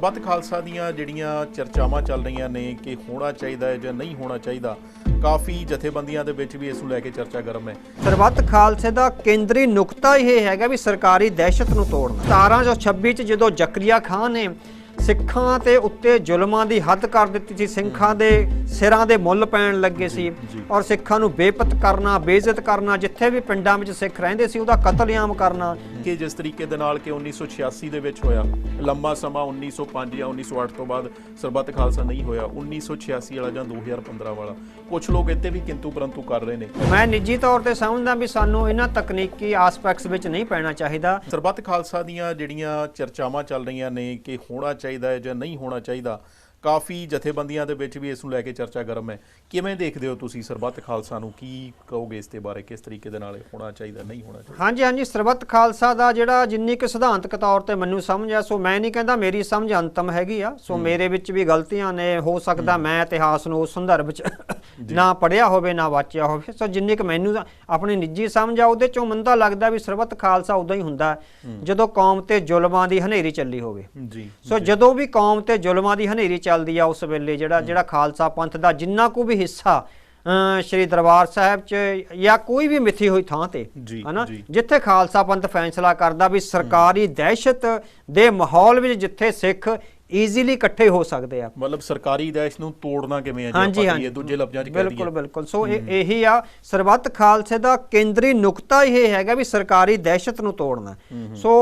ਬੱਤ ਖਾਲਸਾ ਦੀਆਂ ਜਿਹੜੀਆਂ ਚਰਚਾਵਾਂ ਚੱਲ ਰਹੀਆਂ ਨੇ ਕਿ ਹੋਣਾ ਚਾਹੀਦਾ ਹੈ ਜਾਂ ਨਹੀਂ ਹੋਣਾ ਚਾਹੀਦਾ, ਕਾਫੀ ਜਥੇਬੰਦੀਆਂ ਦੇ ਵਿੱਚ ਵੀ ਇਸ ਨੂੰ ਲੈ ਕੇ ਚਰਚਾ ਗਰਮ ਹੈ। ਸਰਬੱਤ ਖਾਲਸੇ ਦਾ ਕੇਂਦਰੀ ਨੁਕਤਾ ਇਹ ਹੈਗਾ ਵੀ ਸਰਕਾਰੀ ਦਹਿਸ਼ਤ ਨੂੰ ਤੋੜਨਾ। 1726 ਚ ਜਦੋਂ ਜ਼ਕਰੀਆ ਖਾਨ ਨੇ ਸਿੱਖਾਂ ਤੇ ਉੱਤੇ ਜ਼ੁਲਮਾਂ ਦੀ ਹੱਦ ਕਰ ਦਿੱਤੀ ਸੀ। ਸਿੱਖਾਂ ਦੇ ਸਿਰਾਂ ਦੇ ਮੁੱਲ ਪੈਣ ਲੱਗੇ ਸੀ। ਔਰ ਸਿੱਖਾਂ ਨੂੰ ਬੇਪਤ ਕਰਨਾ ਬੇਇੱਜ਼ਤ ਕਰਨਾ ਜਿੱਥੇ ਵੀ ਪਿੰਡਾਂ ਵਿੱਚ ਸਿੱਖ ਰਹਿੰਦੇ ਸੀ ਉਹਦਾ ਕਤਲੇਆਮ ਕਰਨਾ। ਕਿ ਜਿਸ ਤਰੀਕੇ ਦੇ ਨਾਲ ਕਿ 1986 ਦੇ ਵਿੱਚ ਹੋਇਆ ਲੰਮਾ ਸਮਾਂ 1905 ਜਾਂ 1908 ਤੋਂ ਬਾਅਦ ਸਰਬੱਤ ਖਾਲਸਾ ਨਹੀਂ ਹੋਇਆ 1986 ਵਾਲਾ ਜਾਂ 2015 ਵਾਲਾ। ਕੁਝ ਲੋਕ ਇੱਥੇ ਵੀ ਕਿੰਤੂ ਪਰੰਤੂ ਕਰ ਰਹੇ ਨੇ। ਮੈਂ ਨਿੱਜੀ ਤੌਰ ਤੇ ਸਮਝਦਾ ਵੀ ਸਾਨੂੰ ਇਹਨਾਂ ਤਕਨੀਕੀ ਆਸਪੈਕਟਸ ਵਿੱਚ ਨਹੀਂ ਪੈਣਾ ਚਾਹੀਦਾ। ਸਰਬੱਤ ਖਾਲਸਾ ਦੀਆਂ ਜਿਹੜੀਆਂ ਚਰਚਾਵਾਂ ਚੱਲ ਰਹੀਆਂ ਨੇ ਕਿ ਹੋਣਾ ਚਾਹੀਦਾ ਹੈ ਜਾਂ ਨਹੀਂ ਹੋਣਾ ਚਾਹੀਦਾ। ਕਾਫੀ ਜਥੇਬੰਦੀਆਂ ਦੇ ਵਿੱਚ ਵੀ ਇਸ ਨੂੰ ਲੈ ਕੇ ਚਰਚਾ ਗਰਮ ਹੈ। ਕਿਵੇਂ ਦੇਖਦੇ ਹੋ ਤੁਸੀਂ ਸਰਬੱਤ ਖਾਲਸਾ ਨੂੰ? ਕੀ ਕਹੋਗੇ ਇਸ ਦੇ ਬਾਰੇ? ਕਿਸ ਤਰੀਕੇ ਦੇ ਨਾਲ ਇਹ ਹੋਣਾ ਚਾਹੀਦਾ ਨਹੀਂ ਹੋਣਾ ਚਾਹੀਦਾ? ਹਾਂਜੀ ਹਾਂਜੀ ਸਰਬੱਤ ਖਾਲਸਾ ਦਾ ਜਿਹੜਾ ਜਿੰਨੀ ਕੁ ਸਿਧਾਂਤਕ ਤੌਰ ਤੇ ਮੈਨੂੰ ਸਮਝ ਆ ਸੋ ਮੈਂ ਨਹੀਂ ਕਹਿੰਦਾ ਮੇਰੀ ਸਮਝ ਅੰਤਮ ਹੈਗੀ ਆ ਸੋ ਮੇਰੇ ਵਿੱਚ ਵੀ ਗਲਤੀਆਂ ਨੇ ਹੋ ਸਕਦਾ ਮੈਂ ਇਤਿਹਾਸ ਨੂੰ ਉਸ ਸੰਦਰਭ ਚ ਨਾ ਪੜਿਆ ਹੋਵੇ ਨਾ ਵਾਚਿਆ ਹੋਵੇ ਸੋ ਜਿੰਨੀ ਕੁ ਮੈਨੂੰ ਤਾਂ ਆਪਣੀ ਨਿੱਜੀ ਸਮਝ ਆ ਉਹਦੇ ਚੋਂ ਤਾਂ ਲੱਗਦਾ ਵੀ ਸਰਬੱਤ ਖਾਲਸਾ ਉਦੋਂ ਹੀ ਹੁੰਦਾ ਜਦੋਂ ਕੌਮ ਤੇ ਜ਼ੁਲਮਾਂ ਦੀ ਹਨੇਰੀ ਚੱਲੀ ਹੋਵੇ। ਜੀ ਸੋ ਜਦੋਂ ਵੀ ਕੌਮ ਤੇ ਜ਼ੁਲਮਾਂ ਦੀ ਹਨੇਰੀ ਚੱਲਦੀ ਆ ਉਸ ਵੇਲੇ ਜਿਹੜਾ ਜਿਹੜਾ ਖਾਲਸਾ ਪੰਥ ਦਾ ਜਿੰਨਾ ਕੁ ਵੀ ਹਿੱਸਾ ਅ, ਸ਼੍ਰੀ ਦਰਬਾਰ ਸਾਹਿਬ ਚ ਜਾਂ ਕੋਈ ਵੀ ਮਿੱਥੀ ਹੋਈ ਥਾਂ ਤੇ ਹਨਾ। ਜਿੱਥੇ ਖਾਲਸਾ ਪੰਥ ਫੈਸਲਾ ਕਰਦਾ ਵੀ ਸਰਕਾਰੀ ਦਹਿਸ਼ਤ ਦੇ ਮਾਹੌਲ ਵਿੱਚ ਜਿੱਥੇ ਸਿੱਖ ਈਜ਼ੀਲੀ ਇਕੱਠੇ ਹੋ ਸਕਦੇ ਆ। ਮਤਲਬ ਸਰਕਾਰੀ ਦੇਸ਼ ਨੂੰ ਤੋੜਨਾ ਕਿਵੇਂ ਹੈ ਜੇ ਆਪਾਂ ਕਹੀਏ ਦੂਜੇ ਲਫ਼ਜ਼ਾਂ 'ਚ ਕਹਿ ਬਿਲਕੁਲ ਦਈਏ। ਬਿਲਕੁਲ ਸੋ ਇਹ ਇਹੀ ਆ ਸਰਬੱਤ ਖਾਲਸੇ ਦਾ ਕੇਂਦਰੀ ਨੁਕਤਾ ਇਹ ਹੈਗਾ ਵੀ ਸਰਕਾਰੀ ਦਹਿਸ਼ਤ ਨੂੰ ਤੋੜਨਾ। ਸੋ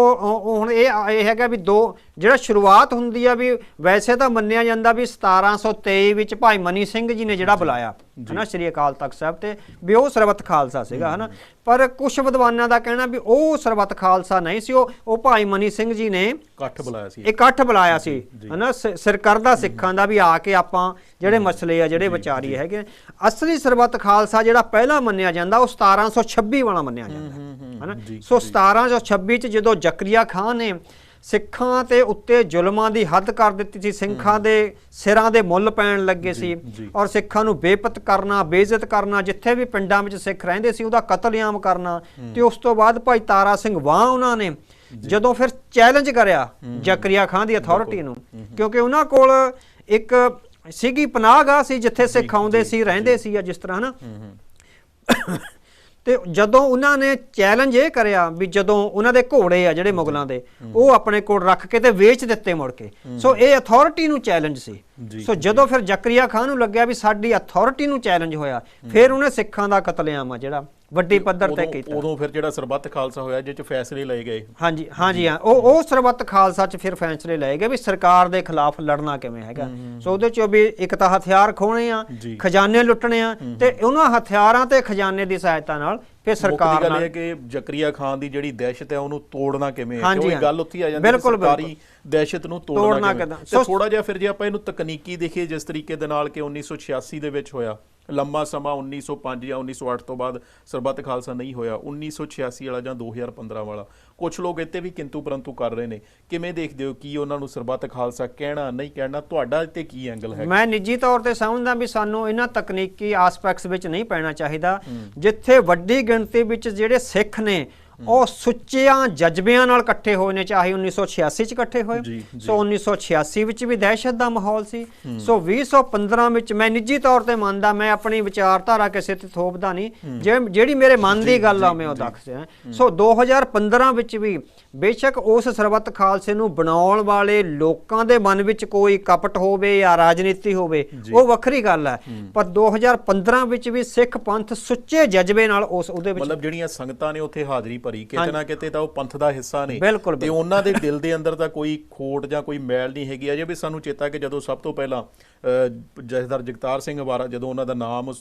ਹੁਣ ਇਹ ਇਹ ਹੈਗਾ ਵੀ ਦੋ ਜਿਹੜਾ ਸ਼ੁਰੂਆਤ ਹੁੰਦੀ ਆ ਵੀ ਵੈਸੇ ਤਾਂ ਮੰਨਿਆ ਜਾਂਦਾ ਵੀ 1723 ਵਿੱਚ ਭਾਈ ਮਨੀ ਸਿੰਘ ਜੀ ਨੇ ਜਿਹੜਾ ਬੁਲਾਇਆ। ਹਨਾ ਸ਼੍ਰੀ ਅਕਾਲ ਤਖਤ ਸਾਹਿਬ ਤੇ ਵੀ ਉਹ ਸਰਬੱਤ ਖਾਲਸਾ ਸੀਗਾ ਹਨਾ। ਪਰ ਕੁਝ ਵਿਦਵਾਨਾਂ ਦਾ ਕਹਿਣਾ ਵੀ ਉਹ ਸਰਬੱਤ ਖਾਲਸਾ ਨਹੀਂ ਸੀ ਉਹ ਉਹ ਭਾਈ ਮਨੀ ਸਿੰਘ ਜੀ ਨੇ ਇਕੱਠ ਬੁਲਾਇਆ ਸੀ। ਇਕੱਠ ਬੁਲਾਇਆ ਸੀ ਹਨਾ ਸਰਕਰਦਾ ਸਿੱਖਾਂ ਦਾ ਵੀ ਆ ਕੇ ਆਪਾਂ ਜਿਹੜੇ ਮਸਲੇ ਆ ਜਿਹੜੇ ਵਿਚਾਰੀਏ ਹੈਗੇ ਅਸਲੀ ਸਰਬੱਤ ਖਾਲਸਾ ਜਿਹੜਾ ਪਹਿਲਾ ਮੰਨਿਆ ਜਾਂਦਾ ਉਹ 1726 ਵਾਲਾ ਮੰਨਿਆ ਜਾਂਦਾ ਹਨਾ। ਸੋ 1726 ਚ ਜਦੋਂ ਜ਼ਕਰੀਆ ਖਾਨ ਨੇ ਸਿੱਖਾਂ ਤੇ ਉੱਤੇ ਜ਼ੁਲਮਾਂ ਦੀ ਹੱਦ ਕਰ ਦਿੱਤੀ ਸੀ। ਸਿੱਖਾਂ ਦੇ ਸਿਰਾਂ ਦੇ ਮੁੱਲ ਪੈਣ ਲੱਗੇ ਸੀ। ਔਰ ਸਿੱਖਾਂ ਨੂੰ ਬੇਪਤ ਕਰਨਾ ਬੇਇੱਜ਼ਤ ਕਰਨਾ ਜਿੱਥੇ ਵੀ ਪਿੰਡਾਂ ਵਿੱਚ ਸਿੱਖ ਰਹਿੰਦੇ ਸੀ ਉਹਦਾ ਕਤਲੇਆਮ ਕਰਨਾ ਤੇ ਉਸ ਤੋਂ ਬਾਅਦ ਭਾਈ ਤਾਰਾ ਸਿੰਘ ਵਾਹ ਉਹਨਾਂ ਨੇ ਜਦੋਂ ਫਿਰ ਚੈਲੰਜ ਕਰਿਆ ਜ਼ਕਰੀਆ ਖਾਨ ਦੀ ਅਥਾਰਟੀ ਨੂੰ ਕਿਉਂਕਿ ਉਹਨਾਂ ਕੋਲ ਇੱਕ ਸੀਗੀ ਪਨਾਹਗਾਹ ਸੀ ਜਿੱਥੇ ਸਿੱਖ ਆਉਂਦੇ ਸੀ ਰਹਿੰਦੇ ਸੀ ਜਾਂ ਜਿਸ ਤਰ੍ਹਾਂ ਹਨਾ। ਤੇ ਜਦੋਂ ਉਹਨਾਂ ਨੇ ਚੈਲੰਜ ਇਹ ਕਰਿਆ ਵੀ ਜਦੋਂ ਉਹਨਾਂ ਦੇ ਘੋੜੇ ਆ ਜਿਹੜੇ ਮੁਗਲਾਂ ਦੇ ਉਹ ਆਪਣੇ ਕੋਲ ਰੱਖ ਕੇ ਤੇ ਵੇਚ ਦਿੱਤੇ ਮੁੜ ਕੇ। ਸੋ ਇਹ ਅਥਾਰਟੀ ਨੂੰ ਚੈਲੰਜ ਸੀ। ਸੋ ਜਦੋਂ ਫਿਰ ਜ਼ਕਰੀਆ ਖਾਨ ਨੂੰ ਲੱਗਿਆ ਵੀ ਸਾਡੀ ਅਥਾਰਟੀ ਨੂੰ ਚੈਲੰਜ ਹੋਇਆ ਫਿਰ ਉਹਨੇ ਸਿੱਖਾਂ ਦਾ ਕਤਲੇਆਮ ਆ ਜਿਹੜਾ। ਵੱਡੀ ਪੱਧਰ ਤੇ ਕੀਤਾ। ਉਦੋਂ ਫਿਰ ਜਿਹੜਾ ਸਰਬੱਤ ਖਾਲਸਾ ਹੋਇਆ ਜਿਹ 'ਚ ਫੈਸਲੇ ਲਏ ਗਏ। ਹਾਂਜੀ ਹਾਂਜੀ ਹਾਂ। ਉਹ ਉਹ ਸਰਬੱਤ ਖਾਲਸਾ ਚ ਫਿਰ ਫੈਸਲੇ ਲਏ ਗਏ ਵੀ ਸਰਕਾਰ ਦੇ ਖਿਲਾਫ ਲੜਨਾ ਕਿਵੇਂ ਹੈਗਾ। ਸੋ ਉਹਦੇ ਚੋਂ ਵੀ ਇੱਕ ਤਾਂ ਹਥਿਆਰ ਖੋਣੇ ਆ। ਖਜ਼ਾਨੇ ਲੁੱਟਣੇ ਆ ਤੇ ਉਹਨਾਂ ਹਥਿਆਰਾਂ ਤੇ ਖਜ਼ਾਨੇ ਦੀ ਸਹਾਇਤਾ ਨਾਲ ਫਿਰ ਸਰਕਾਰ ਗੱਲ ਇਹ ਨਾਲ ਕਿ ਜ਼ਕਰੀਆ ਖਾਨ ਦੀ ਜਿਹੜੀ ਦਹਿਸ਼ਤ ਹੈ ਉਹਨੂੰ ਤੋੜਨਾ ਕਿਵੇਂ ਹੈ? ਹਾਂਜੀ, ਕਿਉਂ ਇਹ ਹਾਂ। ਗੱਲ ਉੱਥੇ ਆ ਜਾਂਦੀ ਹੈ ਬਿਲਕੁਲ, ਸਰਕਾਰੀ ਦਹਿਸ਼ਤ ਨੂੰ ਤੋੜਨਾ ਕਿਵੇਂ? ਤੇ ਥੋੜਾ ਜਿਹਾ ਫਿਰ ਜੇ ਆਪਾਂ ਇਹਨੂੰ ਤਕਨੀਕੀ ਦੇਖੀਏ ਜਿਸ ਤਰੀਕੇ ਦੇ ਨਾਲ ਕਿ 1986 ਦੇ ਵਿੱਚ ਹੋਇਆ ਲੰਮਾ ਸਮਾਂ 1905 ਜਾਂ 1908 ਤੋਂ ਬਾਅਦ ਸਰਬੱਤ ਖਾਲਸਾ ਨਹੀਂ ਹੋਇਆ 1986 ਵਾਲਾ ਜਾਂ 2015 ਵਾਲਾ ਕੁਝ ਲੋਕ ਇੱਥੇ ਵੀ ਕਿੰਤੂ ਪਰੰਤੂ ਕਰ ਰਹੇ ਨੇ। ਕਿਵੇਂ ਦੇਖਦੇ ਹੋ ਕੀ ਉਹਨਾਂ ਨੂੰ ਸਰਬੱਤ ਖਾਲਸਾ ਕਹਿਣਾ ਨਹੀਂ ਕਹਿਣਾ ਤੁਹਾਡਾ ਇੱਥੇ ਕੀ ਐਂਗਲ ਹੈ? ਮੈਂ ਨਿੱਜੀ ਤੌਰ ਤੇ ਸਮਝਦਾ ਵੀ ਸਾਨੂੰ ਇਹਨਾਂ ਤਕਨੀਕੀ ਆਸਪੈਕਟਸ ਵਿੱਚ ਨਹੀਂ ਪੈਣਾ ਚਾਹੀਦਾ। ਜਿੱਥੇ ਵੱਡੀ ਗਿਣਤੀ ਵਿੱਚ ਜਿਹੜੇ ਸਿੱਖ ਨੇ ਉਹ ਸੁੱਚਿਆਂ ਜਜ਼ਬਿਆਂ ਨਾਲ ਇਕੱਠੇ ਹੋਏ ਨੇ ਚਾਹੇ 1986 ਚ ਇਕੱਠੇ ਹੋਏ। ਸੋ 1986 ਵਿੱਚ ਵੀ ਦਹਿਸ਼ਤ ਦਾ ਮਾਹੌਲ ਸੀ ਸੋ 2015 ਵਿੱਚ ਮੈਂ ਨਿੱਜੀ ਤੌਰ ਤੇ ਮੰਨਦਾ ਮੈਂ ਆਪਣੀ ਵਿਚਾਰਧਾਰਾ ਕਿਸੇ ਤੇ ਥੋਪਦਾ ਨਹੀਂ ਜਿਹੜੀ ਮੇਰੇ ਮਨ ਦੀ ਗੱਲ ਆ ਮੈਂ ਉਹ ਦੱਸਦਾ ਸੋ 2015 ਵਿੱਚ ਵੀ ਬੇਸ਼ੱਕ ਉਸ ਸਰਬੱਤ ਖਾਲਸੇ ਨੂੰ ਬਣਾਉਣ ਵਾਲੇ ਲੋਕਾਂ ਦੇ ਮਨ ਵਿੱਚ ਕੋਈ ਕਪਟ ਹੋਵੇ ਜਾਂ ਰਾਜਨੀਤੀ ਹੋਵੇ ਉਹ ਵੱਖਰੀ ਗੱਲ ਹੈ। ਪਰ 2015 ਵਿੱਚ ਵੀ ਸਿੱਖ ਪੰਥ ਸੁੱਚੇ ਜਜ਼ਬੇ ਨਾਲ ਉਸ ਉਹਦੇ ਵਿੱਚ ਮਤਲਬ ਜਿਹੜੀਆਂ ਸੰਗਤਾਂ ਨੇ ਉੱਥੇ ਹਾਜ਼ਰੀ ਭਰੀ ਕਿਤੇ ਨਾ ਕਿਤੇ ਤਾਂ ਉਹ ਪੰਥ ਦਾ ਹਿੱਸਾ ਨੇ। ਤੇ ਉਹਨਾਂ ਦੇ ਦਿਲ ਦੇ ਅੰਦਰ ਤਾਂ ਕੋਈ ਖੋਟ ਜਾਂ ਕੋਈ ਮੈਲ ਨਹੀਂ ਹੈਗੀ। ਅਜੇ ਵੀ ਸਾਨੂੰ ਚੇਤਾ ਕਿ ਜਦੋਂ ਸਭ ਤੋਂ ਪਹਿਲਾਂ ਜਥੇਦਾਰ ਜਗਤਾਰ ਸਿੰਘ ਵਾਰਾ ਜਦੋਂ ਉਹਨਾਂ ਦਾ ਨਾਮ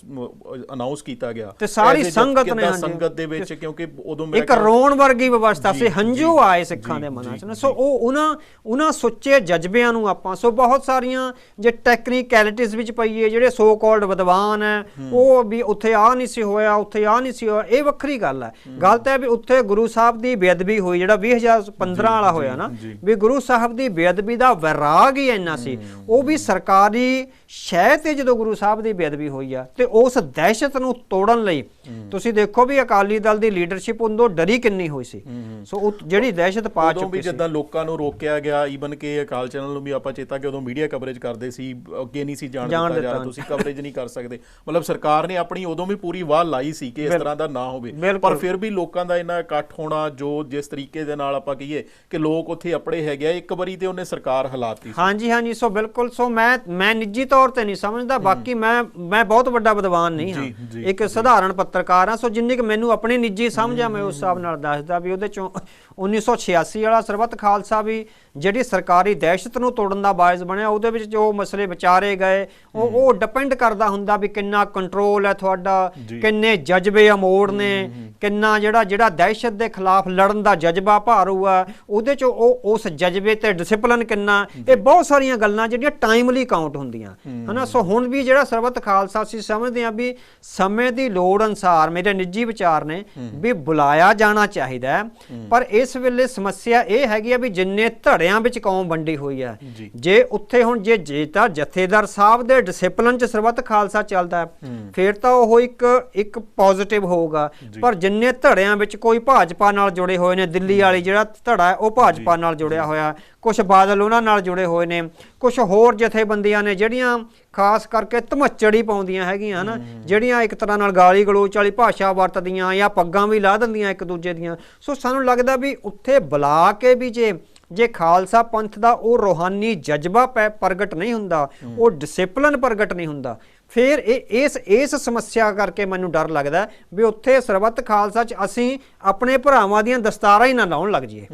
ਅਨਾਉਂਸ ਕੀਤਾ ਗਿਆ ਤੇ ਸਾਰੀ ਸੰਗਤ ਨੇ। ਸੰਗਤ ਦੇ ਵਿੱਚ ਕਿਉਂਕਿ ਉਦੋਂ ਮੇਰਾ ਇੱਕ ਰੋਣ ਵਰਗੀ ਵਿਵਸਥਾ ਸੀ। ਹੰਝੂ ਆਏ ਸਿੱਖਾਂ ਦੇ ਮਨਾਂ 'ਚ ਸੋ ਉਹ ਉਹਨਾਂ ਉਹਨਾਂ ਸੁੱਚੇ ਜਜ਼ਬਿਆਂ ਨੂੰ ਆਪਾਂ ਸੋ ਬਹੁਤ ਸਾਰੀਆਂ ਜੇ ਟੈਕਨੀਕੈਲਿਟੀਜ਼ ਵਿੱਚ ਪਈਏ ਜਿਹੜੇ ਸੋ ਕਾਲਡ ਵਿਦਵਾਨ ਹੈ ਉਹ ਵੀ ਉੱਥੇ ਆ ਨਹੀਂ ਸੀ ਹੋਇਆ ਉੱਥੇ ਆ ਨਹੀਂ ਸੀ ਹੋਇਆ ਇਹ ਵੱਖਰੀ ਗੱਲ ਹੈ। ਗੱਲ ਤਾਂ ਹੈ ਵੀ ਉੱਥੇ ਉੱਥੇ ਗੁਰੂ ਸਾਹਿਬ ਦੀ ਬੇਅਦਬੀ ਹੋਈ ਜਿਹੜਾ 2015 ਵਾਲਾ ਹੋਇਆ ਨਾ। ਵੀ ਗੁਰੂ ਸਾਹਿਬ ਦੀ ਬੇਅਦਬੀ ਦਾ ਵਿਰਾਗ ਹੀ ਇੰਨਾ ਸੀ। ਉਹ ਵੀ ਸਰਕਾਰੀ ਸ਼ਹਿ ਤੇ ਜਦੋਂ ਗੁਰੂ ਸਾਹਿਬ ਦੀ ਬੇਅਦਬੀ ਹੋਈ ਆ ਤੇ ਉਸ ਦਹਿਸ਼ਤ ਨੂੰ ਤੋੜਨ ਲਈ ਤੁਸੀਂ ਦੇਖੋ ਵੀ ਅਕਾਲੀ ਦਲ ਦੀ ਲੀਡਰਸ਼ਿਪ ਉਦੋਂ ਡਰੀ ਕਿੰਨੀ ਹੋਈ ਸੀ। ਸੋ ਉਹ ਜਿਹੜੀ ਦਹਿਸ਼ਤ ਪਾ ਉਦੋਂ ਵੀ ਚੁੱਕੀ ਸੀ। ਜਿੱਦਾਂ ਲੋਕਾਂ ਨੂੰ ਰੋਕਿਆ ਗਿਆ ਈਵਨ ਕਿ ਅਕਾਲ ਚੈਨਲ ਨੂੰ ਵੀ ਆਪਾਂ ਚੇਤਾ ਕਿ ਉਦੋਂ ਮੀਡੀਆ ਕਵਰੇਜ ਕਰਦੇ ਸੀ ਅੱਗੇ ਨਹੀਂ ਸੀ ਜਾਣ ਦਿੱਤਾ ਜਾ। ਤੁਸੀਂ ਕਵਰੇਜ ਨਹੀਂ ਕਰ ਸਕਦੇ। ਮਤਲਬ ਸਰਕਾਰ ਨੇ ਆਪਣੀ ਉਦੋਂ ਵੀ ਪੂਰੀ ਵਾਹ ਲਾਈ ਸੀ ਕਿ ਇਸ ਤਰ੍ਹਾਂ ਦਾ ਨਾ ਹੋਵੇ। ਪਰ ਫਿਰ ਵੀ ਲੋਕਾਂ ਦਾ ਇੰਨਾ ਇਕੱਠ ਹੋਣਾ ਜੋ ਜਿਸ ਤਰੀਕੇ ਦੇ ਨਾਲ ਆਪਾਂ ਕਹੀਏ ਕਿ ਲੋਕ ਉੱਥੇ ਆਪਣੇ ਹੈਗੇ ਆ ਇੱਕ ਵਾਰੀ ਤੇ ਉਹਨੇ ਸਰਕਾਰ ਹਲਾਤੀ ਹਾਂਜੀ ਹਾਂਜੀ ਸੋ ਬਿਲਕੁਲ ਸੋ ਮੈਂ ਮੈਂ ਨਿੱਜੀ ਤੌਰ ਤੇ ਨਹੀਂ ਸਮਝਦਾ ਬਾਕੀ ਮੈਂ ਮੈਂ ਬਹੁਤ ਵੱਡਾ ਵਿਦਵਾਨ ਨਹੀਂ ਹਾਂ। ਇੱਕ ਸਧਾਰਨ ਪੱਤਰਕਾਰ ਹਾਂ ਸੋ ਜਿੰਨੀ ਕਿ ਮੈਨੂੰ ਆਪਣੀ ਨਿੱਜੀ ਸਮਝ ਆ ਮੈਂ ਉਸ ਹਿਸਾਬ ਨਾਲ ਦੱਸਦਾ ਵੀ ਉਹਦੇ ਚੋਂ 1986 ਵਾਲਾ ਸਰਬੱਤ ਖਾਲਸਾ ਵੀ ਜਿਹੜੀ ਸਰਕਾਰੀ ਦਹਿਸ਼ਤ ਨੂੰ ਤੋੜਨ ਦਾ ਬਾਇਜ਼ ਬਣਿਆ ਉਹਦੇ ਵਿੱਚ ਜੋ ਮਸਲੇ ਵਿਚਾਰੇ ਗਏ ਉਹ ਉਹ ਡਿਪੈਂਡ ਕਰਦਾ ਹੁੰਦਾ ਵੀ ਕਿੰਨਾ ਕੰਟਰੋਲ ਹੈ ਤੁਹਾਡਾ। ਕਿੰਨੇ ਜਜ਼ਬੇ ਅਮੋੜ ਨੇ ਕਿੰਨਾ ਜਿਹੜਾ ਜਿਹੜਾ ਦਹਿਸ਼ਤ ਦੇ ਖਿਲਾਫ ਲੜਨ ਦਾ ਜਜ਼ਬਾ ਭਾਰੂ ਆ ਉਹਦੇ ਚ ਉਹ ਉਸ ਜਜ਼ਬੇ ਤੇ ਡਿਸਪਲਿਨ ਕਿੰਨਾ ਇਹ ਬਹੁਤ ਸਾਰੀਆਂ ਗੱਲਾਂ ਜਿਹੜੀਆਂ ਟਾਈਮਲੀ ਕਾਊਂਟ ਹੁੰਦੀਆਂ। ਹਨਾ? ਸੋ ਹੁਣ ਵੀ ਜਿਹੜਾ ਸਰਬੱਤ ਖਾਲਸਾ ਸੀ ਸਮਝਦੇ ਆ ਵੀ ਸਮੇਂ ਦੀ ਲੋੜ ਅਨਸਾਰ ਮੇਰੇ ਨਿੱਜੀ ਵਿਚਾਰ ਨੇ ਵੀ ਬੁਲਾਇਆ ਜਾਣਾ ਚਾਹੀਦਾ ਪਰ ਇਸ ਵੇਲੇ ਸਮੱਸਿਆ ਇਹ ਹੈਗੀ ਆ ਵੀ ਜਿੰਨੇ ਧੜਿਆਂ ਵਿੱਚ ਕੌਮ ਵੰਡੀ ਹੋਈ ਆ ਜੀ। ਉੱਥੇ ਹੁਣ ਜੇ ਜੇ ਤਾਂ ਜਥੇਦਾਰ ਸਾਹਿਬ ਦੇ ਡਿਸਪਲਿਨ ਚ ਸਰਬੱਤ ਖਾਲਸਾ ਚੱਲਦਾ ਹੈ ਫਿਰ ਤਾਂ ਉਹ ਇੱਕ ਇੱਕ ਪੋਜ਼ਿਟਿਵ ਹੋਊਗਾ। ਪਰ ਜਿੰਨੇ ਧੜਿਆਂ ਵਿੱਚ ਕੋਈ ਭਾਜਪਾ ਨਾਲ ਜੁੜੇ ਹੋਏ ਨੇ ਦਿੱਲੀ ਵਾਲੀ ਜਿਹੜਾ ਧੜਾ ਹੈ ਉਹ ਭਾਜਪਾ ਨਾਲ ਜੁੜਿਆ ਹੋਇਆ। ਕੁਝ ਬਾਦਲ ਉਹਨਾਂ ਨਾਲ ਜੁੜੇ ਹੋਏ ਨੇ ਕੁਝ ਹੋਰ ਜਥੇਬੰਦੀਆਂ ਨੇ ਜਿਹੜੀਆਂ ਖਾਸ ਕਰਕੇ ਧਮੱਚੜੀ ਪਾਉਂਦੀਆਂ ਹੈਗੀਆਂ ਹਨਾ ਜਿਹੜੀਆਂ ਇੱਕ ਤਰ੍ਹਾਂ ਨਾਲ ਗਾਲੀ ਗਲੋਚ ਵਾਲੀ ਭਾਸ਼ਾ ਵਰਤਦੀਆਂ ਜਾਂ ਪੱਗਾਂ ਵੀ ਲਾ ਦਿੰਦੀਆਂ ਇੱਕ ਦੂਜੇ ਦੀਆਂ। ਸੋ ਸਾਨੂੰ ਲੱਗਦਾ ਵੀ ਉੱਥੇ ਬੁਲਾ ਕੇ ਵੀ ਜੇ ਜੇ ਖਾਲਸਾ ਪੰਥ ਦਾ ਉਹ ਰੋਹਾਨੀ ਜਜ਼ਬਾ ਪੈ- ਪ੍ਰਗਟ ਨਹੀਂ ਹੁੰਦਾ ਉਹ ਡਿਸਪਲਿਨ ਪ੍ਰਗਟ ਨਹੀਂ ਹੁੰਦਾ ਫਿਰ ਇਹ ਇਸ ਇਸ ਸਮੱਸਿਆ ਕਰਕੇ ਮੈਨੂੰ ਡਰ ਲੱਗਦਾ ਵੀ ਉੱਥੇ ਸਰਬੱਤ ਖਾਲਸਾ ਚ ਅਸੀਂ ਆਪਣੇ ਭਰਾਵਾਂ ਦੀਆਂ ਦਸਤਾਰਾਂ ਹੀ ਨਾ ਲਾਉਣ ਲੱਗ ਜਾਈਏ।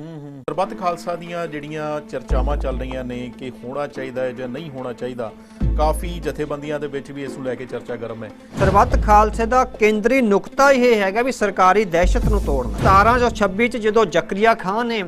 ਸਰਬੱਤ ਖਾਲਸਾ ਦੀਆਂ ਜਿਹੜੀਆਂ ਚਰਚਾਵਾਂ ਚੱਲ ਰਹੀਆਂ ਨੇ ਕਿ ਹੋਣਾ ਚਾਹੀਦਾ ਹੈ ਜਾਂ ਨਹੀਂ ਹੋਣਾ ਚਾਹੀਦਾ ਕਾਫੀ ਜਥੇਬੰਦੀਆਂ ਦੇ ਵਿੱਚ ਵੀ ਇਸ ਨੂੰ ਲੈ ਕੇ ਚਰਚਾ ਗਰਮ ਹੈ। ਸਰਬੱਤ ਖਾਲਸੇ ਦਾ ਕੇਂਦਰੀ ਨੁਕਤਾ ਇਹ ਹੈਗਾ ਵੀ ਸਰਕਾਰੀ ਦਹਿਸ਼ਤ ਨੂੰ ਤੋੜਨਾ। 1726 ਚ ਜਦੋਂ ਜ਼ਕਰੀਆ ਖਾਨ ਨੇ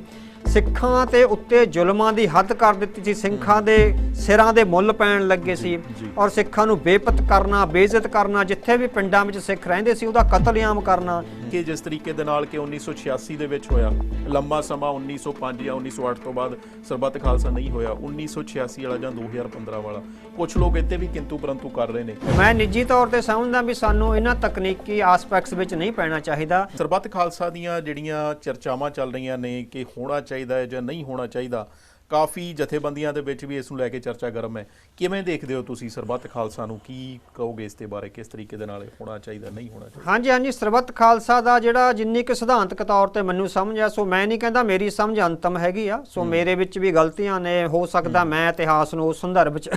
ਸਿੱਖਾਂ ਤੇ ਉੱਤੇ ਜ਼ੁਲਮਾਂ ਦੀ ਹੱਦ ਕਰ ਦਿੱਤੀ ਸੀ ਸਿੱਖਾਂ ਦੇ ਸਿਰਾਂ ਦੇ ਮੁੱਲ ਪੈਣ ਲੱਗੇ ਸੀ। ਔਰ ਸਿੱਖਾਂ ਨੂੰ ਬੇਪਤ ਕਰਨਾ ਬੇਇੱਜ਼ਤ ਕਰਨਾ ਜਿੱਥੇ ਵੀ ਪਿੰਡਾਂ ਵਿੱਚ ਸਿੱਖ ਰਹਿੰਦੇ ਸੀ ਉਹਦਾ ਕਤਲੇਆਮ ਕਰਨਾ ਕਿ ਜਿਸ ਤਰੀਕੇ ਦੇ ਨਾਲ ਕਿ 1986 ਦੇ ਵਿੱਚ ਹੋਇਆ ਲੰਮਾ ਸਮਾਂ 1905 ਜਾਂ 1908 ਤੋਂ ਬਾਅਦ ਸਰਬੱਤ ਖਾਲਸਾ ਨਹੀਂ ਹੋਇਆ 1986 ਵਾਲਾ ਜਾਂ 2015 ਵਾਲਾ। ਕੁਝ ਲੋਕ ਇੱਥੇ ਵੀ ਕਿੰਤੂ ਪਰੰਤੂ ਕਰ ਰਹੇ ਨੇ। ਮੈਂ ਨਿੱਜੀ ਤੌਰ ਤੇ ਸਮਝਦਾ ਵੀ ਸਾਨੂੰ ਇਹਨਾਂ ਤਕਨੀਕੀ ਆਸਪੈਕਟਸ ਵਿੱਚ ਨਹੀਂ ਪੈਣਾ ਚਾਹੀਦਾ। ਸਰਬੱਤ ਖਾਲਸਾ ਦੀਆਂ ਜਿਹੜੀਆਂ ਚਰਚਾਵਾਂ ਚੱਲ ਰਹੀਆਂ ਨੇ ਕਿ ਹੋਣਾ ਚਾਹੀਦਾ ਹੈ ਜਾਂ ਨਹੀਂ ਹੋਣਾ ਚਾਹੀਦਾ ਕਾਫੀ ਜਥੇਬੰਦੀਆਂ ਦੇ ਵਿੱਚ ਵੀ ਇਸ ਨੂੰ ਲੈ ਕੇ ਚਰਚਾ ਗਰਮ ਹੈ। ਕਿਵੇਂ ਦੇਖਦੇ ਹੋ ਤੁਸੀਂ ਸਰਬੱਤ ਖਾਲਸਾ ਨੂੰ? ਕੀ ਕਹੋਗੇ ਇਸ ਦੇ ਬਾਰੇ? ਕਿਸ ਤਰੀਕੇ ਦੇ ਨਾਲ ਹੋਣਾ ਚਾਹੀਦਾ ਨਹੀਂ ਹੋਣਾ ਚਾਹੀਦਾ? ਹਾਂਜੀ ਹਾਂਜੀ ਸਰਬੱਤ ਖਾਲਸਾ ਦਾ ਜਿਹੜਾ ਜਿੰਨੀ ਕੁ ਸਿਧਾਂਤਕ ਤੌਰ ਤੇ ਮੈਨੂੰ ਸਮਝ ਆ ਸੋ ਮੈਂ ਨਹੀਂ ਕਹਿੰਦਾ ਮੇਰੀ ਸਮਝ ਅੰਤਮ ਹੈਗੀ ਆ ਸੋ ਮੇਰੇ ਵਿੱਚ ਵੀ ਗਲਤੀਆਂ ਨੇ ਹੋ ਸਕਦਾ ਮੈਂ ਇਤਿਹਾਸ ਨੂੰ ਉਸ ਸੰਦਰਭ ਚ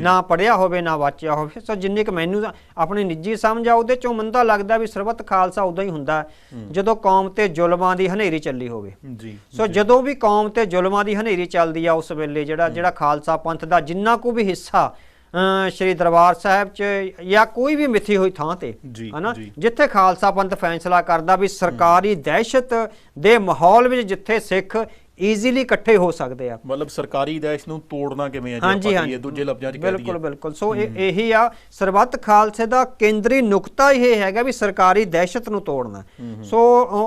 ਨਾ ਪੜਿਆ ਹੋਵੇ ਨਾ ਵਾਚਿਆ ਹੋਵੇ। ਸੋ ਜਿੰਨੀ ਕੁ ਮੈਨੂੰ ਆਪਣੀ ਨਿੱਜੀ ਸਮਝ ਆ ਉਹਦੇ ਚੋਂ ਤਾਂ ਲੱਗਦਾ ਵੀ ਸਰਬੱਤ ਖਾਲਸਾ ਉਦੋਂ ਹੀ ਹੁੰਦਾ। ਜਦੋਂ ਕੌਮ ਤੇ ਜ਼ੁਲਮਾਂ ਦੀ ਹਨੇਰੀ ਚੱਲੀ ਹੋਵੇ। ਜੀ ਸੋ ਜਦੋਂ ਵੀ ਕੌਮ ਤੇ ਜ਼ੁਲਮਾਂ ਦੀ ਹਨੇਰੀ ਚੱਲਦੀ ਆ ਉਸ ਵੇਲੇ ਜਿਹੜਾ ਜਿਹੜਾ ਖਾਲਸਾ ਪੰਥ ਦਾ ਜਿੰਨਾ ਕੋ ਵੀ ਹਿੱਸਾ ਸ਼੍ਰੀ ਦਰਬਾਰ ਸਾਹਿਬ ਚ ਜਾਂ ਕੋਈ ਵੀ ਮਿੱਥੀ ਹੋਈ ਥਾਂ ਤੇ ਹਨਾ। ਜਿੱਥੇ ਖਾਲਸਾ ਪੰਥ ਫੈਸਲਾ ਕਰਦਾ ਵੀ ਸਰਕਾਰੀ ਦਹਿਸ਼ਤ ਦੇ ਮਾਹੌਲ ਵਿੱਚ ਜਿੱਥੇ ਸਿੱਖ ਈਜ਼ੀਲੀ ਇਕੱਠੇ ਹੋ ਸਕਦੇ ਆ। ਮਤਲਬ ਸਰਕਾਰੀ ਦੇਸ਼ ਨੂੰ ਤੋੜਨਾ ਕਿਵੇਂ ਹੈ ਜੇ ਆਪਾਂ ਕਹੀਏ ਦੂਜੇ ਲਫ਼ਜ਼ਾਂ 'ਚ ਕਹਿ ਬਿਲਕੁਲ ਦਈਏ। ਬਿਲਕੁਲ। ਸੋ ਇਹ ਇਹੀ ਆ ਸਰਬੱਤ ਖਾਲਸੇ ਦਾ ਕੇਂਦਰੀ ਨੁਕਤਾ ਇਹ ਹੈਗਾ ਵੀ ਸਰਕਾਰੀ ਦਹਿਸ਼ਤ ਨੂੰ ਤੋੜਨਾ। ਸੋ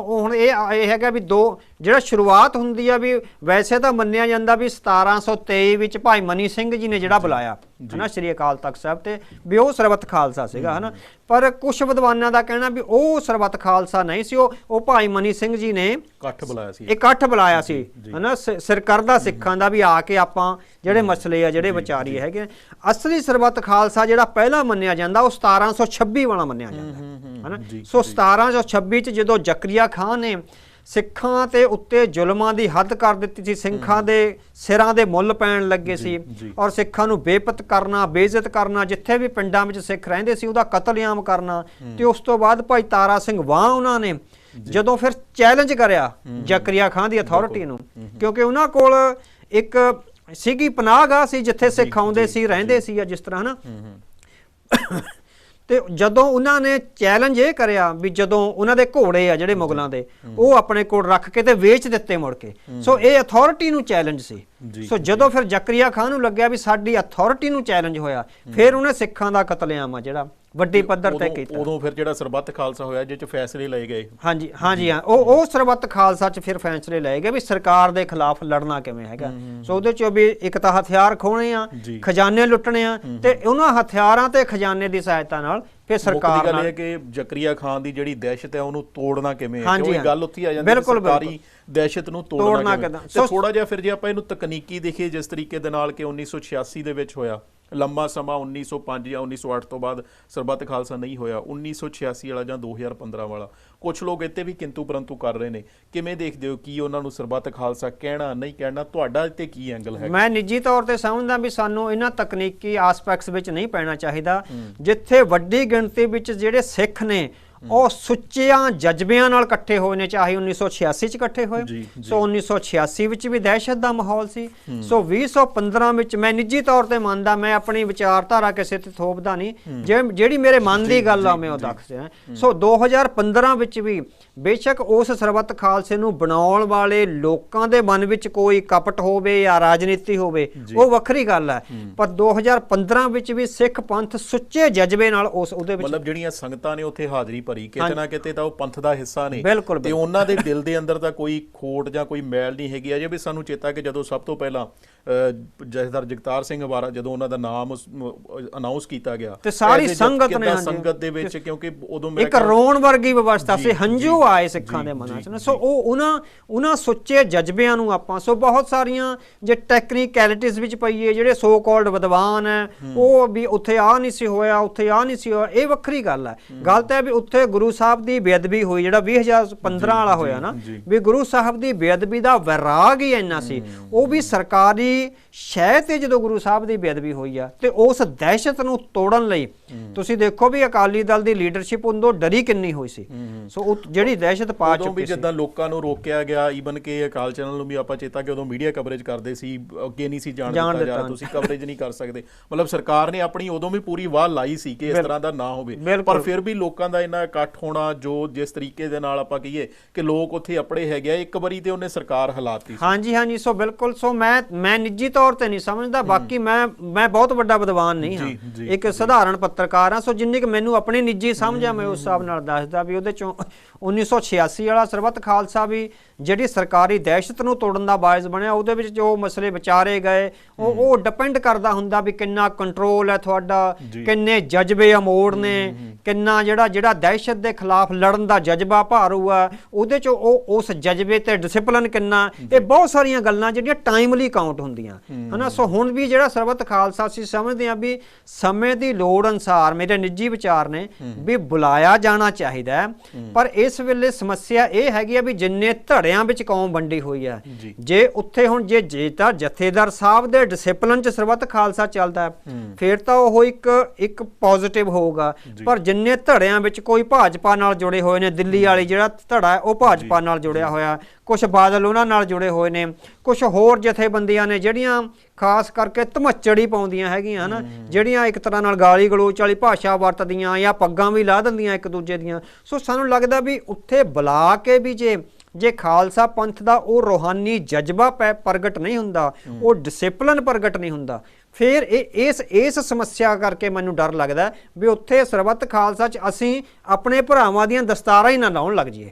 ਹੁਣ ਇਹ ਇਹ ਹੈਗਾ ਵੀ ਦੋ ਜਿਹੜਾ ਸ਼ੁਰੂਆਤ ਹੁੰਦੀ ਆ ਵੀ ਵੈਸੇ ਤਾਂ ਮੰਨਿਆ ਜਾਂਦਾ ਵੀ 1723 ਵਿੱਚ ਭਾਈ ਮਨੀ ਸਿੰਘ ਜੀ ਨੇ ਜਿਹੜਾ ਬੁਲਾਇਆ। ਹਨਾ ਸ਼੍ਰੀ ਅਕਾਲ ਤਖਤ ਸਾਹਿਬ ਤੇ ਵੀ ਉਹ ਸਰਬੱਤ ਖਾਲਸਾ ਸੀਗਾ ਹਨਾ। ਪਰ ਕੁਝ ਵਿਦਵਾਨਾਂ ਦਾ ਕਹਿਣਾ ਵੀ ਉਹ ਸਰਬੱਤ ਖਾਲਸਾ ਨਹੀਂ ਸੀ ਉਹ ਉਹ ਭਾਈ ਮਨੀ ਸਿੰਘ ਜੀ ਨੇ ਇਕੱਠ ਬੁਲਾਇਆ ਸੀ। ਇਕੱਠ ਬੁਲਾਇਆ ਸੀ ਹਨਾ ਸਰਕਰਦਾ ਸਿੱਖਾਂ ਦਾ ਵੀ ਆ ਕੇ ਆਪਾਂ ਜਿਹੜੇ ਮਸਲੇ ਆ ਜਿਹੜੇ ਵਿਚਾਰੀਏ ਹੈਗੇ। ਅਸਲੀ ਸਰਬੱਤ ਖਾਲਸਾ ਜਿਹੜਾ ਪਹਿਲਾ ਮੰਨਿਆ ਜਾਂਦਾ ਉਹ 1726 ਵਾਲਾ ਮੰਨਿਆ ਜਾਂਦਾ ਹਨਾ। ਸੋ 1726 ਚ ਜਦੋਂ ਜ਼ਕਰੀਆ ਖਾਨ ਨੇ ਸਿੱਖਾਂ ਤੇ ਉੱਤੇ ਜ਼ੁਲਮਾਂ ਦੀ ਹੱਦ ਕਰ ਦਿੱਤੀ ਸੀ। ਸਿੱਖਾਂ ਦੇ ਸਿਰਾਂ ਦੇ ਮੁੱਲ ਪੈਣ ਲੱਗੇ ਸੀ। ਔਰ ਸਿੱਖਾਂ ਨੂੰ ਬੇਪਤ ਕਰਨਾ ਬੇਇੱਜ਼ਤ ਕਰਨਾ ਜਿੱਥੇ ਵੀ ਪਿੰਡਾਂ ਵਿੱਚ ਸਿੱਖ ਰਹਿੰਦੇ ਸੀ ਉਹਦਾ ਕਤਲੇਆਮ ਕਰਨਾ ਤੇ ਉਸ ਤੋਂ ਬਾਅਦ ਭਾਈ ਤਾਰਾ ਸਿੰਘ ਵਾਹ ਉਹਨਾਂ ਨੇ ਜਦੋਂ ਫਿਰ ਚੈਲੰਜ ਕਰਿਆ ਜ਼ਕਰੀਆ ਖਾਨ ਦੀ ਅਥਾਰਟੀ ਨੂੰ ਕਿਉਂਕਿ ਉਹਨਾਂ ਕੋਲ ਇੱਕ ਸੀਗੀ ਪਨਾਹਗਾਹ ਸੀ ਜਿੱਥੇ ਸਿੱਖ ਆਉਂਦੇ ਸੀ ਰਹਿੰਦੇ ਸੀ ਜਾਂ ਜਿਸ ਤਰ੍ਹਾਂ ਨਾ ਤੇ ਜਦੋਂ ਉਹਨਾਂ ਨੇ ਚੈਲੰਜ ਇਹ ਕਰਿਆ ਵੀ ਜਦੋਂ ਉਹਨਾਂ ਦੇ ਘੋੜੇ ਆ ਜਿਹੜੇ ਮੁਗਲਾਂ ਦੇ ਉਹ ਆਪਣੇ ਕੋਲ ਰੱਖ ਕੇ ਤੇ ਵੇਚ ਦਿੱਤੇ ਮੁੜ ਕੇ। ਸੋ ਇਹ ਅਥਾਰਟੀ ਨੂੰ ਚੈਲੰਜ ਸੀ। ਸੋ ਜਦੋਂ ਫਿਰ ਜ਼ਕਰੀਆ ਖਾਨ ਨੂੰ ਲੱਗਿਆ ਵੀ ਸਾਡੀ ਅਥਾਰਟੀ ਨੂੰ ਚੈਲੰਜ ਹੋਇਆ ਫਿਰ ਉਹਨੇ ਸਿੱਖਾਂ ਦਾ ਕਤਲੇਆਮ ਆ ਜਿਹੜਾ ਵੱਡੀ ਪੱਧਰ ਤੇ ਕੀਤਾ। ਉਦੋਂ ਫਿਰ ਜਿਹੜਾ ਸਰਬੱਤ ਖਾਲਸਾ ਹੋਇਆ ਜਿਹ ਚ ਫੈਸਲੇ ਲਏ ਗਏ। ਹਾਂਜੀ ਹਾਂਜੀ ਹਾਂ ਉਹ ਉਹ ਸਰਬੱਤ ਖਾਲਸਾ ਚ ਫਿਰ ਫੈਸਲੇ ਲਏ ਗਏ ਵੀ ਸਰਕਾਰ ਦੇ ਖਿਲਾਫ ਲੜਨਾ ਕਿਵੇਂ ਹੈਗਾ। ਸੋ ਉਹਦੇ ਚੋਂ ਵੀ ਇੱਕ ਤਾਂ ਹਥਿਆਰ ਖੋਣੇ ਆ। ਖਜ਼ਾਨੇ ਲੁੱਟਣੇ ਆ ਤੇ ਉਹਨਾਂ ਹਥਿਆਰਾਂ ਤੇ ਖਜ਼ਾਨੇ ਦੀ ਸਹਾਇਤਾ ਨਾਲ ਫਿਰ ਸਰਕਾਰ ਗੱਲ ਨਾਲ ਇਹ ਕਿ ਜ਼ਕਰੀਆ ਖਾਨ ਦੀ ਜਿਹੜੀ ਦਹਿਸ਼ਤ ਹੈ ਉਹਨੂੰ ਤੋੜਨਾ ਕਿਵੇਂ ਹੈ? ਹਾਂਜੀ, ਕਿਉਂ ਇਹ ਹਾਂ। ਗੱਲ ਉੱਥੇ ਆ ਜਾਂਦੀ ਹੈ ਸਰਕਾਰੀ ਦਹਿਸ਼ਤ ਨੂੰ ਤੋੜਨਾ ਕਿਵੇਂ? ਤੇ ਥੋੜਾ ਜਿਹਾ ਫਿਰ ਜੇ ਆਪਾਂ ਇਹਨੂੰ ਤਕਨੀਕੀ ਦੇਖੀਏ ਜਿਸ ਤਰੀਕੇ ਦੇ ਨਾਲ ਕਿ 1986 ਦੇ ਵਿੱਚ ਹੋਇਆ ਲੰਮਾ ਸਮਾਂ 1905 ਜਾਂ 1908 ਤੋਂ ਬਾਅਦ ਸਰਬੱਤ ਖਾਲਸਾ ਨਹੀਂ ਹੋਇਆ 1986 ਵਾਲਾ ਜਾਂ 2015 ਵਾਲਾ ਕੁਝ ਲੋਕ ਇੱਥੇ ਵੀ ਕਿੰਤੂ ਪਰੰਤੂ ਕਰ ਰਹੇ ਨੇ। ਕਿਵੇਂ ਦੇਖਦੇ ਹੋ ਕੀ ਉਹਨਾਂ ਨੂੰ ਸਰਬੱਤ ਖਾਲਸਾ ਕਹਿਣਾ ਨਹੀਂ ਕਹਿਣਾ ਤੁਹਾਡਾ ਇੱਥੇ ਕੀ ਐਂਗਲ ਹੈ ਮੈਂ ਨਿੱਜੀ ਤੌਰ ਤੇ ਸਮਝਦਾ ਵੀ ਸਾਨੂੰ ਇਹਨਾਂ ਤਕਨੀਕੀ ਆਸਪੈਕਟਸ ਵਿੱਚ ਨਹੀਂ ਪੈਣਾ ਚਾਹੀਦਾ। ਜਿੱਥੇ ਵੱਡੀ ਗਿਣਤੀ ਵਿੱਚ ਜਿਹੜੇ ਸਿੱਖ ਨੇ ਉਹ ਸੁੱਚਿਆਂ ਜਜ਼ਬਿਆਂ ਨਾਲ ਇਕੱਠੇ ਹੋਏ ਨੇ ਚਾਹੇ 1986 ਚ ਇਕੱਠੇ ਹੋਏ। ਸੋ 1986 ਵਿੱਚ ਵੀ ਦਹਿਸ਼ਤ ਦਾ ਮਾਹੌਲ ਸੀ। ਸੋ 2015 ਵਿੱਚ ਮੈਂ ਨਿੱਜੀ ਤੌਰ ਤੇ ਮੰਨਦਾ ਮੈਂ ਆਪਣੀ ਵਿਚਾਰਧਾਰਾ ਕਿਸੇ ਤੇ ਥੋਪਦਾ ਨਹੀਂ। ਜੇ ਜਿਹੜੀ ਮੇਰੇ ਮਨ ਦੀ ਗੱਲ ਆ ਮੈਂ ਉਹ ਦੱਸ ਰਿਹਾ। ਸੋ 2015 ਵਿੱਚ ਵੀ ਬੇਸ਼ੱਕ ਉਸ ਸਰਬੱਤ ਖਾਲਸੇ ਨੂੰ ਬਣਾਉਣ ਵਾਲੇ ਲੋਕਾਂ ਦੇ ਮਨ ਵਿੱਚ ਕੋਈ ਕਪਟ ਹੋਵੇ ਜਾਂ ਰਾਜਨੀਤੀ ਹੋਵੇ ਉਹ ਵੱਖਰੀ ਗੱਲ ਹੈ। ਪਰ 2015 ਵਿੱਚ ਵੀ ਸਿੱਖ ਪੰਥ ਸੁੱਚੇ ਜਜ਼ਬੇ ਨਾਲ ਉਸ ਉਹਦੇ ਵਿੱਚ ਮਤਲਬ ਜਿਹੜੀਆਂ ਸੰਗਤਾਂ ਨੇ ਉੱਥੇ ਹਾਜ਼ਰੀ ਭਰੀ ਕਿਤੇ ਨਾ ਕਿਤੇ ਤਾਂ ਉਹ ਪੰਥ ਦਾ ਹਿੱਸਾ ਨੇ। ਤੇ ਉਹਨਾਂ ਦੇ ਦਿਲ ਦੇ ਅੰਦਰ ਤਾਂ ਕੋਈ ਖੋਟ ਜਾਂ ਕੋਈ ਮੈਲ ਨਹੀਂ ਹੈਗੀ। ਅਜੇ ਵੀ ਸਾਨੂੰ ਚੇਤਾ ਕਿ ਜਦੋਂ ਸਭ ਤੋਂ ਪਹਿਲਾਂ ਜਥੇਦਾਰ ਜਗਤਾਰ ਸਿੰਘ ਵਾਰਾ ਜਦੋਂ ਉਹਨਾਂ ਦਾ ਨਾਮ ਅਨਾਉਂਸ ਕੀਤਾ ਗਿਆ ਤੇ ਸਾਰੀ ਸੰਗਤ ਨੇ। ਸੰਗਤ ਦੇ ਵਿੱਚ ਕਿਉਂਕਿ ਉਦੋਂ ਮੇਰਾ ਇੱਕ ਰੋਣ ਵਰਗੀ ਵਿਵਸਥਾ ਸੀ ਹੰਝੂ ਆਏ ਸਿੱਖਾਂ ਦੇ ਮਨਾਂ 'ਚ ਨਾ। ਸੋ ਉਹ ਉਹਨਾਂ ਉਹਨਾਂ ਸੁੱਚੇ ਜਜ਼ਬਿਆਂ ਨੂੰ ਆਪਾਂ ਸੋ ਬਹੁਤ ਸਾਰੀਆਂ ਜੇ ਟੈਕਨੀਕੈਲਿਟੀਜ਼ ਵਿੱਚ ਪਈਏ ਜਿਹੜੇ ਸੋ ਕਾਲਡ ਵਿਦਵਾਨ ਹੈ ਉਹ ਵੀ ਉੱਥੇ ਆ ਨਹੀਂ ਸੀ ਹੋਇਆ ਉੱਥੇ ਆ ਨਹੀਂ ਸੀ ਹੋਇਆ ਇਹ ਵੱਖਰੀ ਗੱਲ ਹੈ। ਗੱਲ ਤਾਂ ਹੈ ਵੀ ਉੱਥੇ ਗੁਰੂ ਸਾਹਿਬ ਦੀ ਬੇਅਦਬੀ ਹੋਈ ਜਿਹੜਾ 2015 ਵਾਲਾ ਹੋਇਆ ਨਾ। ਵੀ ਗੁਰੂ ਸਾਹਿਬ ਦੀ ਬੇਅਦਬੀ ਦਾ ਵਿਰਾਗ ਹੀ ਇੰਨਾ ਸੀ। ਉਹ ਵੀ ਸਰਕਾਰੀ ਸ਼ਹਿ ਤੇ ਜਦੋਂ ਗੁਰੂ ਸਾਹਿਬ ਦੀ ਬੇਅਦਬੀ ਹੋਈ ਆ ਤੇ ਉਸ ਦਹਿਸ਼ਤ ਨੂੰ ਤੋੜਨ ਲਈ ਤੁਸੀਂ ਦੇਖੋ ਵੀ ਅਕਾਲੀ ਦਲ ਦੀ ਲੀਡਰਸ਼ਿਪ ਉਦੋਂ ਡਰੀ ਕਿੰਨੀ ਹੋਈ ਸੀ। ਸੋ ਉਹ ਜਿਹੜੀ ਦਹਿਸ਼ਤ ਪਾ ਉਦੋਂ ਵੀ ਚੁੱਕੀ ਸੀ। ਜਿੱਦਾਂ ਲੋਕਾਂ ਨੂੰ ਰੋਕਿਆ ਗਿਆ ਈਵਨ ਕਿ ਅਕਾਲ ਚੈਨਲ ਨੂੰ ਵੀ ਆਪਾਂ ਚੇਤਾ ਕਿ ਉਦੋਂ ਮੀਡੀਆ ਕਵਰੇਜ ਕਰਦੇ ਸੀ ਅੱਗੇ ਨਹੀਂ ਸੀ ਜਾਣ ਦਿੱਤਾ ਜਾ। ਤੁਸੀਂ ਕਵਰੇਜ ਨਹੀਂ ਕਰ ਸਕਦੇ। ਮਤਲਬ ਸਰਕਾਰ ਨੇ ਆਪਣੀ ਉਦੋਂ ਵੀ ਪੂਰੀ ਵਾਹ ਲਾਈ ਸੀ ਕਿ ਇਸ ਤਰ੍ਹਾਂ ਦਾ ਨਾ ਹੋਵੇ। ਪਰ ਫਿਰ ਵੀ ਲੋਕਾਂ ਦਾ ਇੰਨਾ ਇਕੱਠ ਹੋਣਾ ਜੋ ਜਿਸ ਤਰੀਕੇ ਦੇ ਨਾਲ ਆਪਾਂ ਕਹੀਏ ਕਿ ਲੋਕ ਉੱਥੇ ਅਪੜੇ ਹੈਗੇ ਆ ਇੱਕ ਵਾਰੀ ਤੇ ਉਹਨੇ ਸਰਕਾਰ ਹਲਾਤੀ ਸੀ। ਹਾਂਜੀ ਹਾਂਜੀ ਸੋ ਬਿਲਕੁਲ ਸੋ ਮੈਂ ਮੈਂ ਨਿੱਜੀ ਤੌਰ ਤੇ ਨਹੀਂ ਸਮਝਦਾ ਬਾਕੀ ਮੈਂ ਮੈਂ ਬਹੁਤ ਵੱਡਾ ਵਿਦਵਾਨ ਨਹੀਂ ਹਾਂ। ਇੱਕ ਸਧਾਰਨ ਪੱਤਰਕਾਰ ਹਾਂ ਸੋ ਜਿੰਨੀ ਕਿ ਮੈਨੂੰ ਆਪਣੀ ਨਿੱਜੀ ਸਮਝ ਆ ਮੈਂ ਉਸ ਹਿਸਾਬ ਨਾਲ ਦੱਸਦਾ ਵੀ ਉਹਦੇ ਚੋਂ 1986 ਵਾਲਾ ਸਰਬੱਤ ਖਾਲਸਾ ਵੀ ਜਿਹੜੀ ਸਰਕਾਰੀ ਦਹਿਸ਼ਤ ਨੂੰ ਤੋੜਨ ਦਾ ਬਾਇਸ ਬਣਿਆ ਉਹਦੇ ਵਿੱਚ ਜੋ ਮਸਲੇ ਵਿਚਾਰੇ ਗਏ ਉਹ ਉਹ ਡਿਪੈਂਡ ਕਰਦਾ ਹੁੰਦਾ ਵੀ ਕਿੰਨਾ ਕੰਟਰੋਲ ਹੈ ਤੁਹਾਡਾ। ਕਿੰਨੇ ਜਜ਼ਬੇ ਅਮੋੜ ਨੇ ਕਿੰਨਾ ਜਿਹੜਾ ਜਿਹੜਾ ਦਹਿਸ਼ਤ ਦੇ ਖਿਲਾਫ ਲੜਨ ਦਾ ਜਜ਼ਬਾ ਭਾਰੂ ਆ। ਉਹਦੇ ਚ ਉਹ ਉਸ ਜਜ਼ਬੇ ਤੇ ਡਿਸਪਲਿਨ ਕਿੰਨਾ? ਇਹ ਬਹੁਤ ਸਾਰੀਆਂ ਗੱਲਾਂ ਜਿਹੜੀਆਂ ਟਾਈਮਲੀ ਕਾਊਂਟ ਹੁੰਦੀਆਂ। ਹਨਾ? ਸੋ ਹੁਣ ਵੀ ਜਿਹੜਾ ਸਰਬੱਤ ਖਾਲਸਾ ਸੀ ਸਮਝਦੇ ਆ ਵੀ ਸਮੇਂ ਦੀ ਲੋੜ ਅਨਸਾਰ ਮੇਰੇ ਨਿੱਜੀ ਵਿਚਾਰ ਨੇ ਵੀ ਬੁਲਾਇਆ ਜਾਣਾ ਚਾਹੀਦਾ ਪਰ ਇਸ ਵੇਲੇ ਸਮੱਸਿਆ ਇਹ ਹੈਗੀ ਆ ਵੀ ਜਿੰਨੇ ਧੜਿਆਂ ਵਿੱਚ ਕੌਮ ਵੰਡੀ ਹੋਈ ਆ ਜੀ। ਉੱਥੇ ਹੁਣ ਜੇ ਜੇ ਤਾਂ ਜਥੇਦਾਰ ਸਾਹਿਬ ਦੇ ਡਿਸਪਲਿਨ ਚ ਸਰਬੱਤ ਖਾਲਸਾ ਚੱਲਦਾ ਫਿਰ ਤਾਂ ਉਹ ਇੱਕ ਇੱਕ ਪੋਜ਼ਿਟਿਵ ਹੋਊਗਾ। ਪਰ ਜਿੰਨੇ ਧੜਿਆਂ ਵਿੱਚ ਕੋਈ ਭਾਜਪਾ ਨਾਲ ਜੁੜੇ ਹੋਏ ਨੇ ਦਿੱਲੀ ਵਾਲੀ ਜਿਹੜਾ ਧੜਾ ਹੈ ਉਹ ਭਾਜਪਾ ਨਾਲ ਜੁੜਿਆ ਹੋਇਆ। ਕੁਝ ਬਾਦਲ ਉਹਨਾਂ ਨਾਲ ਜੁੜੇ ਹੋਏ ਨੇ ਕੁਝ ਹੋਰ ਜਥੇਬੰਦੀਆਂ ਨੇ ਜਿਹੜੀਆਂ ਖਾਸ ਕਰਕੇ ਧਮੱਚੜੀ ਪਾਉਂਦੀਆਂ ਹੈਗੀਆਂ ਹਨਾ ਜਿਹੜੀਆਂ ਇੱਕ ਤਰ੍ਹਾਂ ਨਾਲ ਗਾਲੀ ਗਲੋਚ ਵਾਲੀ ਭਾਸ਼ਾ ਵਰਤਦੀਆਂ ਜਾਂ ਪੱਗਾਂ ਵੀ ਲਾ ਦਿੰਦੀਆਂ ਇੱਕ ਦੂਜੇ ਦੀਆਂ। ਸੋ ਸਾਨੂੰ ਲੱਗਦਾ ਵੀ ਉੱਥੇ ਬੁਲਾ ਕੇ ਵੀ ਜੇ ਜੇ ਖਾਲਸਾ ਪੰਥ ਦਾ ਉਹ ਰੋਹਾਨੀ ਜਜ਼ਬਾ ਪੈ- ਪ੍ਰਗਟ ਨਹੀਂ ਹੁੰਦਾ ਉਹ ਡਿਸਪਲਿਨ ਪ੍ਰਗਟ ਨਹੀਂ ਹੁੰਦਾ ਫਿਰ ਇਹ ਇਸ ਇਸ ਸਮੱਸਿਆ ਕਰਕੇ ਮੈਨੂੰ ਡਰ ਲੱਗਦਾ ਵੀ ਉੱਥੇ ਸਰਬੱਤ ਖਾਲਸਾ ਚ ਅਸੀਂ ਆਪਣੇ ਭਰਾਵਾਂ ਦੀਆਂ ਦਸਤਾਰਾਂ ਹੀ ਨਾ ਲਾਉਣ ਲੱਗ ਜਾਈਏ।